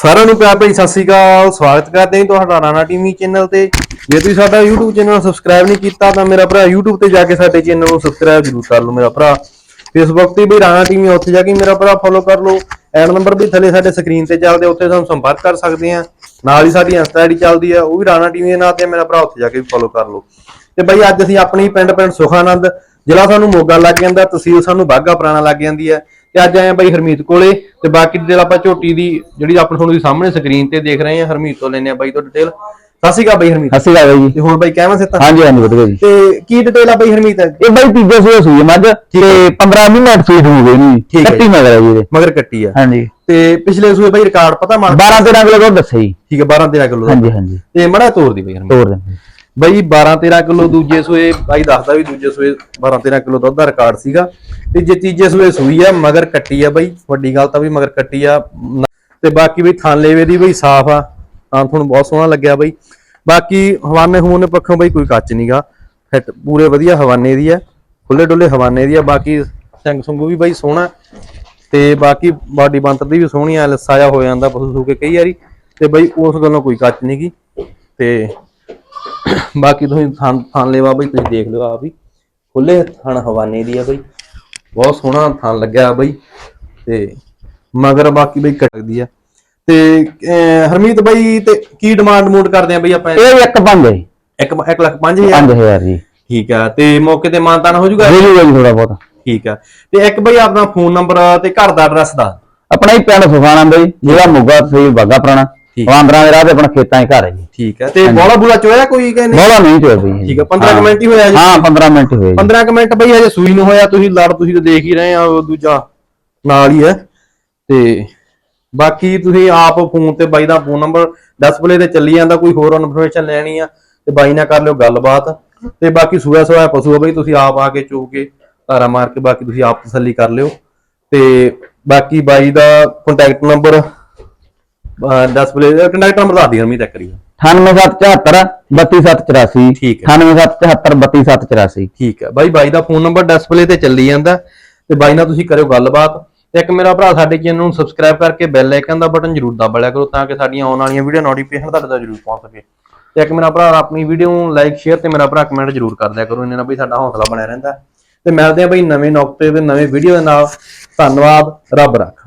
ਸਾਰਿਆਂ ਨੂੰ ਪਿਆਰ ਭਰੀ ਸਤਿ ਸ੍ਰੀ ਅਕਾਲ, ਸਵਾਗਤ ਕਰਦੇ ਹਾਂ ਤੁਹਾਡਾ ਰਾਣਾ ਟੀਵੀ ਚੈਨਲ ਤੇ। ਜੇ ਤੁਸੀਂ ਸਾਡਾ YouTube ਚੈਨਲ ਸਬਸਕ੍ਰਾਈਬ ਨਹੀਂ ਕੀਤਾ ਤਾਂ ਮੇਰਾ ਭਰਾ YouTube ਤੇ ਜਾ ਕੇ ਸਾਡੇ ਚੈਨਲ ਨੂੰ ਸਬਸਕ੍ਰਾਈਬ ਜ਼ਰੂਰ ਕਰ ਲਓ ਮੇਰਾ ਭਰਾ। Facebook ਤੇ ਵੀ ਰਾਣਾ ਟੀਵੀ ਉੱਥੇ ਜਾ ਕੇ ਮੇਰਾ ਭਰਾ ਫੋਲੋ ਕਰ ਲਓ। ਐਡ ਨੰਬਰ ਵੀ ਥੱਲੇ ਸਾਡੇ ਸਕਰੀਨ ਤੇ ਚੱਲਦੇ ਉੱਥੇ ਸਾਨੂੰ ਸੰਪਰਕ ਕਰ ਸਕਦੇ ਆ। ਨਾਲ ਹੀ ਸਾਡੀ ਇੰਸਟਾ ਆਈਡੀ ਚੱਲਦੀ ਆ, ਉਹ ਵੀ ਰਾਣਾ ਟੀਵੀ ਦੇ ਨਾਂ ਤੇ ਮੇਰਾ ਭਰਾ ਉੱਥੇ ਜਾ ਕੇ ਵੀ ਫੋਲੋ ਕਰ ਲਓ। ਤੇ ਬਾਈ ਅੱਜ ਅਸੀਂ ਆਪਣੀ ਪਿੰਡ ਪਿੰਡ ਸੁਖਾਨੰਦ, ਜ਼ਿਲ੍ਹਾ ਸਾਨੂੰ ਮੋਗਾ ਲੱਗ ਜਾਂਦਾ, ਤਹਿਸੀਲ ਸਾਨੂੰ ਬਾਗਾ ਪੁਰਾਣਾ ਲੱਗ ਜਾਂਦੀ ਹੈ ਤੇ ਅੱਜ ਆਏ ਆ ਬਾਈ ਹਰਮੀਤ ਕੋਲੇ ਤੇ ਬਾਕੀ ਡਿਟੇਲ ਆਪਾਂ ਝੋਟੀ ਦੀ ਜਿਹੜੀ ਆਪਾਂ ਤੁਹਾਨੂੰ ਦੀ ਸਾਹਮਣੇ ਸਕਰੀਨ ਤੇ ਦੇਖ ਰਹੇ ਆ ਹਰਮੀਤ ਤੋਂ ਲੈਣੇ ਆ ਬਾਈ ਤੋਂ ਡਿਟੇਲ ਸਤਿ ਸ਼੍ਰੀ ਅਕਾਲ ਬਾਈ ਹਰਮੀਤ। ਸਤਿ ਸ਼੍ਰੀ ਅਕਾਲ ਬਾਈ ਜੀ। ਤੇ ਹੋਰ ਬਾਈ ਕਹਿਵਾ ਸਿੱਤਾ ਹਾਂਜੀ ਹਾਂਜੀ ਵਧੀਆ ਜੀ। ਤੇ ਕੀ ਡਿਟੇਲ ਆ ਬਾਈ ਹਰਮੀਤ? ਇਹ ਬਾਈ ਤੀਜੇ ਸੂਏ ਸੂਈ ਹੈ ਮੱਝ ਤੇ 15 ਮਹੀਨੇ ਫੀਡ ਹੋ ਗਏ ਨਹੀਂ ਠੀਕ ਹੈ ਕੱਟੀ ਮਗਰ ਹੈ ਜੀ ਇਹਦੇ। ਮਗਰ ਕੱਟੀ ਆ। ਹਾਂਜੀ। ਤੇ ਪਿਛਲੇ ਸੂਏ ਬਾਈ ਰਿਕਾਰਡ ਪਤਾ ਮਾਰ 12 13 ਕਿਲੋ ਦੁੱਧ ਦੱਸਿਆ ਜੀ। ਠੀਕ ਹੈ 12 13 ਕਿਲੋ ਹਾਂਜੀ ਹਾਂਜੀ। ਤੇ ਮੜਾ ਤੋੜ ਦੀ ਬਾਈ ਹਰਮੀਤ। ਤੋਰ ਦਿੰਦੇ ਬਈ 12 13 ਕਿਲੋ ਦੂਜੇ ਸੂਏ ਬਾਈ ਦੱਸਦਾ ਵੀ ਦੂਜੇ ਸੂਏ 12 13 ਕਿਲੋ ਦੁੱਧ ਦਾ ਰਿਕਾਰਡ ਸੀਗਾ। ਤੇ ਜੇ ਤੀਜੇ ਸੂਏ ਸੂਈ ਆ, ਮਗਰ ਕੱਟੀ ਆ ਬਈ, ਵੱਡੀ ਗੱਲ ਤਾਂ ਵੀ ਮਗਰ ਕੱਟੀ ਆ। ਨ- ਤੇ ਬਾਕੀ ਬਈ ਥਣ ਲੇਵੇ ਦੀ ਬਈ ਸਾਫ਼ ਆ ਤਾਂ ਤੁਹਾਨੂੰ ਬਹੁਤ ਸੋਹਣਾ ਲੱਗਿਆ ਬਾਈ। ਬਾਕੀ ਹਵਾਨੇ ਹਵਾਨੇ ਪੱਖੋਂ ਬਈ ਕੋਈ ਕੱਚ ਨਹੀਂਗਾ ਫਿੱਟ ਪੂਰੇ ਵਧੀਆ ਹਵਾਨੇ ਦੀ ਆ ਖੁੱਲੇ ਡੁੱਲੇ ਹਵਾਨੇ ਦੀ ਆ, ਬਾਕੀ ਸੰਗ ਸੰਗੂ ਵੀ ਬਈ ਸੋਹਣਾ। ਤੇ ਬਾਕੀ ਬਾਡੀ ਬੰਤਰ ਦੀ ਵੀ ਸੋਹਣੀ ਆ, ਲਸਾਇਆ ਹੋ ਜਾਂਦਾ ਪਸ਼ੂ ਸੂ ਕੇ ਕਈ ਵਾਰੀ। ਤੇ ਬਈ ਉਸ ਗੱਲੋਂ ਕੋਈ ਕੱਚ ਨਹੀਂਗੀ ਤੇ ਬਾਕੀ ਤੁਸੀਂ ਥਾਂ ਥਾਂ ਲੈਵਾ ਬਈ, ਤੁਸੀਂ ਦੇਖ ਲਿਓ ਆਪ ਹੀ। ਖੁੱਲੇ ਥਣ ਹਵਾਨੇ ਦੀ ਆ ਬਈ। ਬਹੁਤ ਸੋਹਣਾ ਥਾਂ ਲੱਗਿਆ ਬਈ ਤੇ ਮਗਰ ਬਾਕੀ ਬਈ ਕਟਕਦੀ ਆ। ਤੇ ਹਰਮੀਤ ਬਈ ਤੇ ਕੀ ਡਿਮਾਂਡ ਮੂਡ ਕਰਦੇ ਆ ਬਈ ਆਪਾਂ? ਇਹ ਇੱਕ ਪੰਜ ਹੈ ਜੀ। 1 1 ਲੱਖ 5000 5000 ਜੀ। ਠੀਕ ਆ ਤੇ ਮੌਕੇ ਤੇ ਮਾਨਤਾਨ ਹੋ ਹੋ ਜੂਗਾ ਜੀ ਥੋੜਾ ਬਹੁਤ। ਠੀਕ ਆ ਤੇ ਇੱਕ ਬਈ ਆਪਣਾ ਫੋਨ ਨੰਬਰ ਤੇ ਘਰ ਦਾ ਐਡਰੈਸ ਦਾ ਆਪਣਾ ਹੀ ਪਿੰਡ ਸੁਖਾਣਾ ਬਈ ਜਿਹੜਾ ਮੋਗਾ ਤਹਿਸੀਲ ਬਾਗਾ ਪੁਰਾਣਾ। ਠੀਕ। ਦੇ ਰਾਹ ਤੇ ਆਪਣਾ ਖੇਤਾਂ 'ਚ ਘਰ ਹੈ ਜੀ। ਠੀਕ ਆ ਤੇ ਬੋਲਾ ਬੁਲਾ ਚੋਇਆ ਕੋਈ ਕਿ ਨਹੀਂ? ਬੋਲਾ ਨਹੀਂ ਚੋਰ ਬਈ ਠੀਕ ਆ 15 ਕੁ ਮਿੰਟ ਹੀ ਹੋਇਆ ਜੀ। ਹਾਂ 15 ਮਿੰਟ ਹੋਏ ਜੀ। 15 ਕੁ ਮਿੰਟ ਬਈ ਹਜੇ ਸੂਈ ਨੂੰ ਹੋਇਆ ਤੁਸੀਂ ਲੜ ਤੁਸੀਂ ਤਾਂ ਦੇਖ ਹੀ ਰਹੇ ਆ ਉਹ ਦੂਜਾ ਨਾਲ ਹੀ ਹੈ। ਤੇ ਬਾਕੀ ਤੁਸੀਂ ਆਪ ਫੋਨ ਤੇ ਬਾਈ ਦਾ ਫੋਨ ਨੰਬਰ ਡਿਸਪਲੇ ਤੇ ਚੱਲੀ ਜਾਂਦਾ ਕੋਈ ਹੋਰ ਇਨਫੋਰਮੇਸ਼ਨ ਲੈਣੀ ਆ ਤੇ ਬਾਈ ਨਾਲ ਕਰ ਲਿਓ ਗੱਲਬਾਤ। ਤੇ ਬਾਕੀ ਸੂਆ ਸੂਆ ਪਸ਼ੂ ਆ ਬਈ ਤੁਸੀਂ ਆਪ ਆ ਕੇ ਚੋ ਕੇ ਧਾਰਾ ਮਾਰ ਕੇ ਬਾਕੀ ਤੁਸੀਂ ਆਪ ਤਸੱਲੀ ਕਰ ਲਿਓ। ਤੇ ਬਾਕੀ ਬਾਈ ਦਾ contact number display contact number ਦੱਸ ਦੀ ਹਰਮੀਤ ਇੱਕ ਵਾਰੀ। 98774 32784 ਠੀਕ ਹੈ। 98774 32784 ਠੀਕ ਹੈ। ਬਾਈ ਬਾਈ ਦਾ ਫੋਨ ਨੰਬਰ ਡਿਸਪਲੇ ਤੇ ਚੱਲੀ ਜਾਂਦਾ ਤੇ ਬਾਈ ਨਾਲ ਤੁਸੀਂ ਕਰਿਓ ਗੱਲਬਾਤ। ਤੇ ਇੱਕ ਮੇਰਾ ਭਰਾ ਸਾਡੇ ਚੈਨਲ ਨੂੰ ਸਬਸਕ੍ਰਾਈਬ ਕਰਕੇ ਬੈਲ ਆਈਕਨ ਦਾ ਬਟਨ ਜ਼ਰੂਰ ਦਬਾ ਲਿਆ ਕਰੋ ਤਾਂ ਕਿ ਸਾਡੀਆਂ ਆਉਣ ਵਾਲੀਆਂ ਵੀਡੀਓ ਨੋਟੀਫਿਕੇਸ਼ਨ ਤੁਹਾਡੇ ਤੱਕ ਜ਼ਰੂਰ ਪਹੁੰਚ ਸਕੇ। ਤੇ ਇੱਕ ਮੇਰਾ ਭਰਾ ਆਪਣੀ ਵੀਡੀਓ ਨੂੰ ਲਾਈਕ ਸ਼ੇਅਰ ਤੇ ਮੇਰਾ ਭਰਾ ਕਮੈਂਟ ਜ਼ਰੂਰ ਕਰ ਦਿਆ ਕਰੋ। ਇਹਨਾਂ ਨਾਲ ਵੀ ਸਾਡਾ ਹੌਸਲਾ ਬਣਿਆ ਰਹਿੰਦਾ। ਤੇ ਮਿਲਦੇ ਆ ਬਈ ਨਵੇਂ ਨੁਕਤੇ ਤੇ ਨਵੇਂ ਵੀਡੀਓ ਦੇ ਨਾਲ। ਧੰਨਵਾਦ। ਰੱਬ ਰੱਖ।